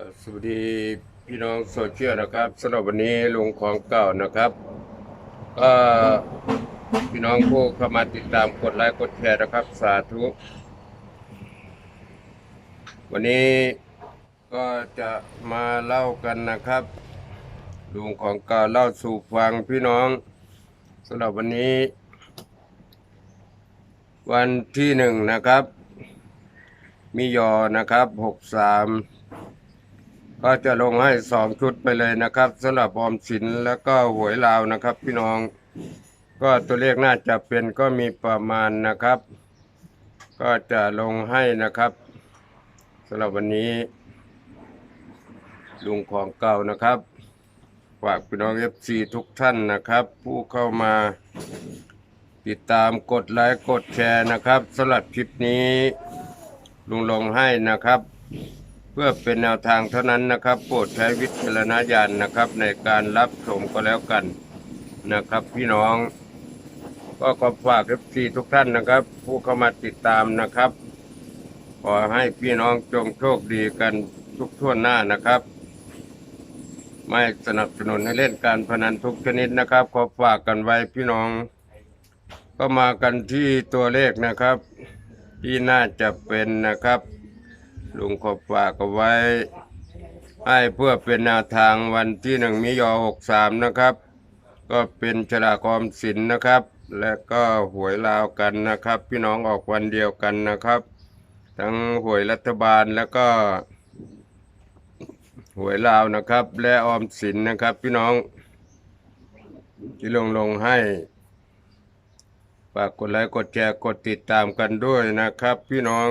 สวัสดีพี่น้องโซเชียลนะครับสำหรับวันนี้ลุงของเก่านะครับก็พี่น้องผู้เข้ามาติดตามกดไลค์กดแชร์นะครับ สาธุ วันนี้ก็จะมาเล่ากันนะครับลุงของเก่าเล่าสู่ฟังพี่น้องสำหรับวันนี้ วันที่หนึ่งนะครับ มียอนะครับหกสาม ก็จะลงให้สองชุดไปเลยนะครับสำหรับออมสินแล้วก็หวยลาวนะครับ พี่น้อง ก็ตัวเลขน่าจะเป็นก็มีประมาณนะครับ ก็จะลงให้นะครับสำหรับวันนี้ ลุงของเก่านะครับฝากพี่น้องเอฟซีทุกท่านนะครับ ผู้เข้ามาติดตามกดไลค์กดแชร์นะครับสำหรับคลิปนี้ลุงลงให้นะครับ พื่อเป็นแนวทางเท่านั้นนะครับ โปรดใช้วิจารณญาณนะครับ ในการรับชมก็แล้วกันนะครับพี่น้อง ก็ขอฝากเอฟซีทุกท่านนะครับ ผู้เข้ามาติดตามนะครับ ขอให้พี่น้องจงโชคดีกันทุกทั่วหน้านะครับ ไม่สนับสนุนให้เล่นการพนันทุกชนิดนะครับ ขอฝากกันไว้พี่น้อง ก็มากันที่ตัวเลขนะครับ ที่น่าจะเป็นนะครับ ลุงขอฝากเอาไว้ ให้เพื่อเป็นแนวทางวันที่หนึ่งมิยอหกสามนะครับ ก็เป็นฉลากอมสินนะครับ และก็หวยลาวกันนะครับ พี่น้องออกวันเดียวกันนะครับ ทั้งหวยรัฐบาลแล้วก็หวยลาวนะครับ และออมสินนะครับ พี่น้อง ที่ลงลงให้ฝากกดไลค์กดแชร์กดติดตามกันด้วยนะครับ พี่น้อง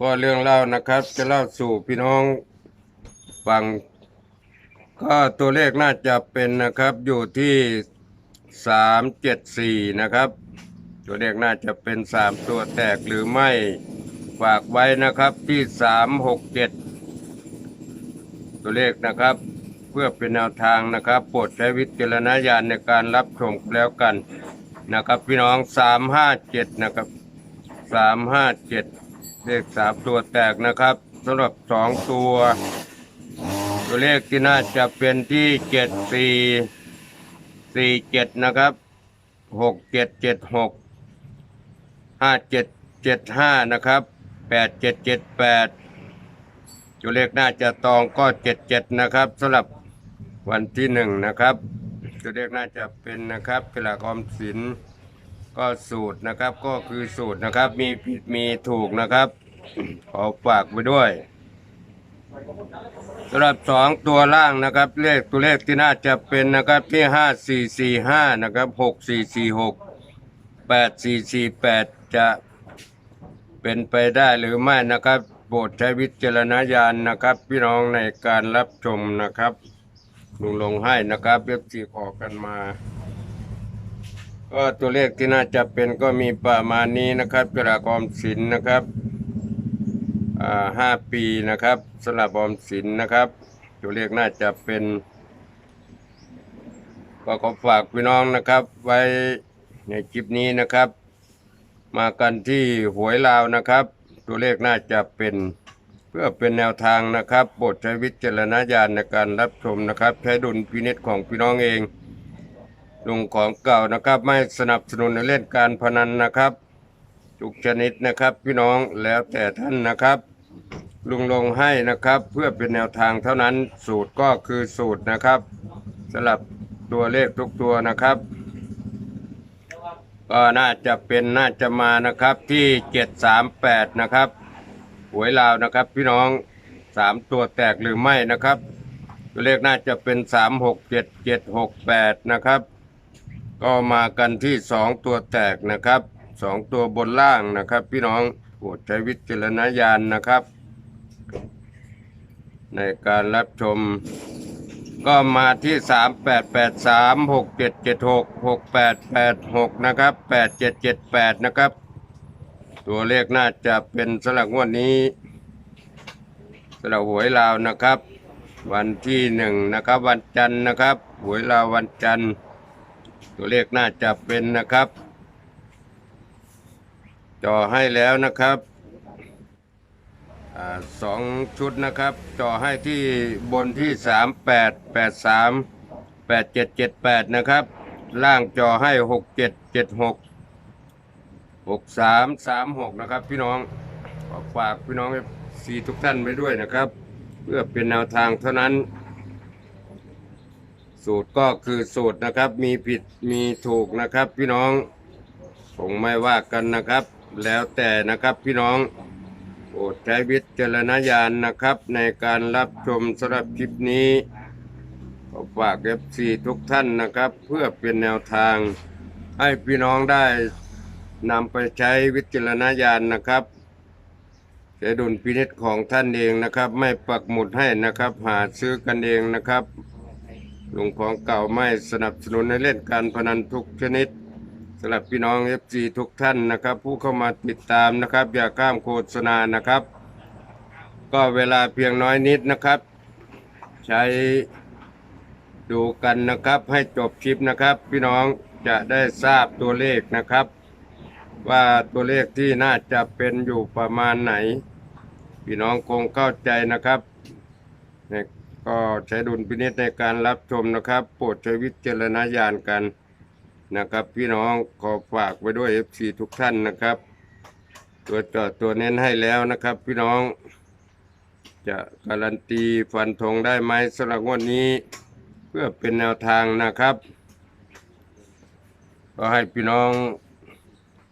ก็เรื่องเล่านะครับ จะเล่าสู่พี่น้องฟัง ก็ตัวเลขน่าจะเป็นนะครับอยู่ที่สามเจ็ดสี่นะครับ ตัวเลขน่าจะเป็นสามตัวแตกหรือไม่ฝากไว้นะครับที่สามหกเจ็ดตัวเลขนะครับ เพื่อเป็นแนวทางนะครับโปรดใช้วิจารณญาณในการรับชมแล้วกันนะครับ พี่น้องสามห้าเจ็ดนะครับสามห้าเจ็ด เลขสามตัวแตกนะครับสำหรับสองตัว ตัวเลขที่น่าจะเป็นที่เจ็ดสี่สี่เจ็ดนะครับหกเจ็ดเจ็ดหกห้าเจ็ดเจ็ดห้านะครับแปดเจ็ดเจ็ดแปดตัวเลขน่าจะตองก็เจ็ดเจ็ดนะครับสำหรับวันที่หนึ่งนะครับตัวเลขน่าจะเป็นนะครับกลากอมสิน ก็สูตรนะครับก็คือสูตรนะครับมีผิดมีถูกนะครับ ขอฝากไว้ด้วยสำหรับสองตัวล่างนะครับ เลขตัวเลขที่น่าจะเป็นนะครับที่ห้าสี่สี่ห้านะครับหกสี่สี่หกแปดสี่สี่แปดจะเป็นไปได้หรือไม่นะครับโปรดใช้วิจารณญาณนะครับ พี่น้องในการรับชมนะครับลุงลงให้นะครับเว็บซีขอกันมา ก็ตัวเลขที่น่าจะเป็นก็มีประมาณนี้นะครับกระกอมสินนะครับอ่าห้าปีนะครับสำหรับออมสินนะครับ ตัวเลขน่าจะเป็นก็ขอฝากพี่น้องนะครับ ไว้ในคลิปนี้นะครับ มากันที่หวยลาวนะครับ ตัวเลขน่าจะเป็นเพื่อเป็นแนวทางนะครับโปรดใช้วิจารณญาณในการรับชมนะครับ ใช้ดุลพินิจของพี่น้องเอง ลุงของเก่านะครับ ไม่สนับสนุนในเล่นการพนันนะครับ ทุกชนิดนะครับพี่น้องแล้วแต่ท่านนะครับ ลุงลงให้นะครับ เพื่อเป็นแนวทางเท่านั้นสูตรก็คือสูตรนะครับสำหรับตัวเลขทุกตัวนะครับก็น่าจะเป็นน่าจะมานะครับที่เจ็ดสามแปดนะครับหวยลาวนะครับ พี่น้องสามตัวแตกหรือไม่นะครับ ตัวเลขน่าจะเป็นสามหกเจ็ดเจ็ดหกแปดนะครับ ก็มากันที่สองตัวแตกนะครับสองตัวบนล่างนะครับ พี่น้องโปรดใช้วิจารณญาณนะครับ ในการรับชม ก็มาที่สามแปดแปดสามหกเจ็ดเจ็ดหกหกแปดแปดหกนะครับแปดเจ็ดเจ็ดแปดนะครับ ตัวเลขน่าจะเป็นสลักงวดนี้สลักหวยลาวนะครับ วันที่หนึ่งนะครับ วันจันทร์นะครับ หวยลาววันจันทร์ ตัวเลขน่าจะเป็นนะครับจอให้แล้วนะครับอสองชุดนะครับจ่อให้ที่บนที่สามแปดแปดสามแปดเจ็ดเจ็ดแปดนะครับ ล่างจ่อให้หกเจ็ดเจ็ดหกหกสามสามหกนะครับ พี่น้องขอฝากพี่น้องสีทุกท่านไว้ด้วยนะครับ เพื่อเป็นแนวทางเท่านั้น สูตรก็คือสูตรนะครับ มีผิดมีถูกนะครับ พี่น้องคงไม่ว่ากันนะครับ แล้วแต่นะครับพี่น้องโปรดใช้วิจารณญาณนะครับ ในการรับชมสำหรับคลิปนี้ขอฝากเอฟซีทุกท่านนะครับ เพื่อเป็นแนวทาง ให้พี่น้องได้นำไปใช้วิจารณญาณนะครับใช้ดุลพินิจของท่านเองนะครับ ไม่ปักหมุดให้นะครับ หาซื้อกันเองนะครับ ลุงของเก่าไม่สนับสนุนให้เล่นการพนันทุกชนิดสำหรับพี่น้อง FC ทุกท่านนะครับ ผู้เข้ามาติดตามนะครับ อย่าข้ามโฆษณานะครับ ก็เวลาเพียงน้อยนิดนะครับ ใช้ดูกันนะครับให้จบคลิปนะครับ พี่น้องจะได้ทราบตัวเลขนะครับ ว่าตัวเลขที่น่าจะเป็นอยู่ประมาณไหน พี่น้องคงเข้าใจนะครับ ก็ใช้ดุลพินิจในการรับชมนะครับ โปรดใช้วิจารณญาณกันนะครับ พี่น้องขอฝากไว้ด้วย FC ทุกท่านนะครับ ตัวจอดตัวเน้นให้แล้วนะครับ พี่น้อง จะการันตีฟันธงได้ไหมสำหรับงวดนี้ เพื่อเป็นแนวทางนะครับ ก็ให้พี่น้อง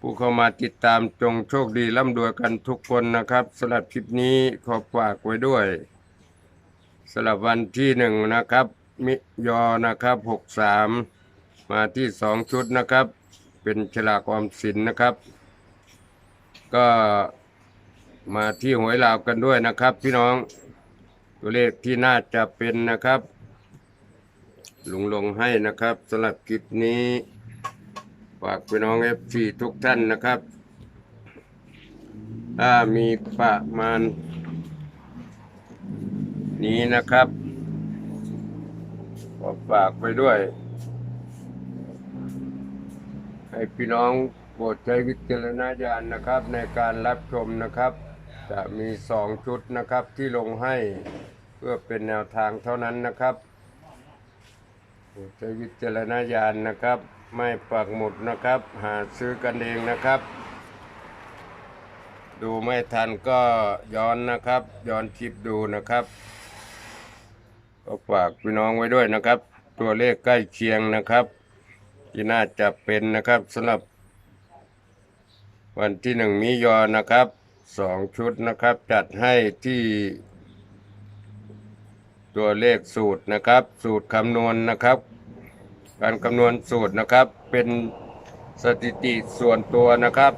ผู้เข้ามาติดตามจงโชคดีร่ำรวยกันทุกคนนะครับสำหรับคลิปนี้ขอฝากไว้ด้วย สำหรับวันที่หนึ่งนะครับ มิยอนะครับหกสามมาที่สองชุดนะครับ เป็นฉลากออมสินนะครับ ก็มาที่หวยลาวกันด้วยนะครับ พี่น้องตัวเลขที่น่าจะเป็นนะครับ ลุงลงให้นะครับสำหรับคลิปนี้ฝากพี่น้องเอฟซีทุกท่านนะครับ ถ้ามีประมาณ นี้นะครับก็ฝากไปด้วย ให้พี่น้องโปรดใช้วิจารณญาณนะครับ ในการรับชมนะครับ จะมีสองชุดนะครับที่ลงให้เพื่อเป็นแนวทางเท่านั้นนะครับโปรดใช้วิจารณญาณนะครับ ไม่ปักหมุดนะครับ หาซื้อกันเองนะครับ ดูไม่ทันก็ย้อนนะครับ ย้อนคลิปดูนะครับ ก็ฝากพี่น้องไว้ด้วยนะครับ ตัวเลขใกล้เคียงนะครับ ที่น่าจะเป็นนะครับสำหรับ วันที่หนึ่งมิยอนะครับสองชุดนะครับ จัดให้ที่ ตัวเลขสูตรนะครับ สูตรคำนวณนะครับ การคำนวณสูตรนะครับ เป็นสถิติส่วนตัวนะครับ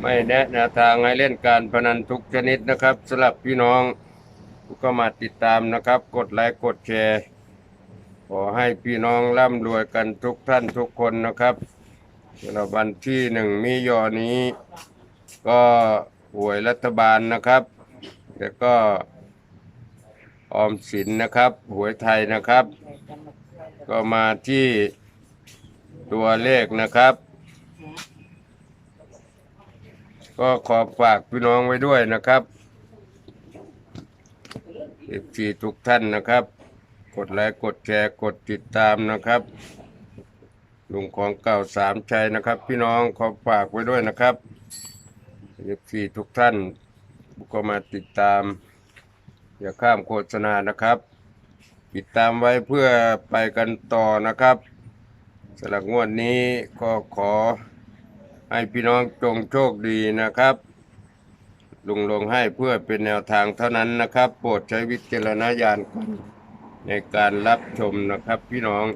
ไม่แนะแนวทางให้เล่นการพนันทุกชนิดนะครับสำหรับพี่น้อง ก็มาติดตามนะครับ กดไลค์กดแชร์ขอให้พี่น้องร่ำรวยกันทุกท่านทุกคนนะครับสำหรับวันที่หนึ่งมิยอนี้ ก็หวยรัฐบาลนะครับ แล้วก็ออมสินนะครับหวยไทยนะครับ ก็มาที่ตัวเลขนะครับ ก็ขอฝากพี่น้องไว้ด้วยนะครับ เอฟซีทุกท่านนะครับ กดไลค์กดแชร์กดติดตามนะครับลุงของเก่าสามชัยนะครับ พี่น้องขอฝากไว้ด้วยนะครับเอฟซีทุกท่านก็มาติดตาม อย่าข้ามโฆษณานะครับ ติดตามไว้เพื่อไปกันต่อนะครับสำหรับงวดนี้ก็ขอให้พี่น้องจงโชคดีนะครับ ลุงลงให้เพื่อเป็นแนวทางเท่านั้นนะครับ โปรดใช้วิจารณญาณกันในการรับชมนะครับพี่น้อง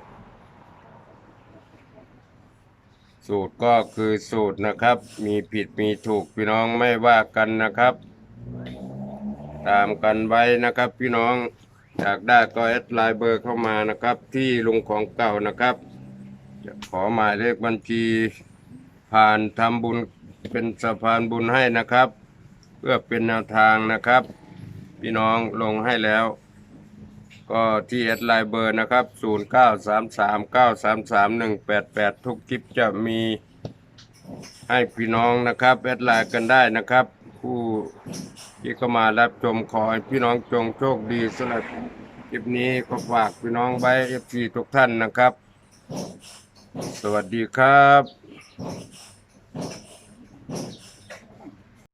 สูตรก็คือสูตรนะครับ มีผิดมีถูกพี่น้องไม่ว่ากันนะครับ ตามกันไว้นะครับพี่น้องอยากได้ก็แอดไลน์เบอร์เข้ามานะครับ ที่ลุงของเก่านะครับขอหมายเลขบัญชีผ่านทำบุญเป็นสะพานบุญให้นะครับ เพื่อเป็นแนวทางนะครับ พี่น้องลงให้แล้ว ก็ที่แอดไลน์เบอร์นะครับ 0933933188 ทุกคลิปจะมีให้พี่น้องนะครับแอดไลน์กันได้นะครับ ผู้ที่เข้ามารับชมขอให้พี่น้องจงโชคดีสำหรับคลิปนี้ก็ฝากพี่น้องไว้เอฟซีทุกท่านนะครับ สวัสดีครับ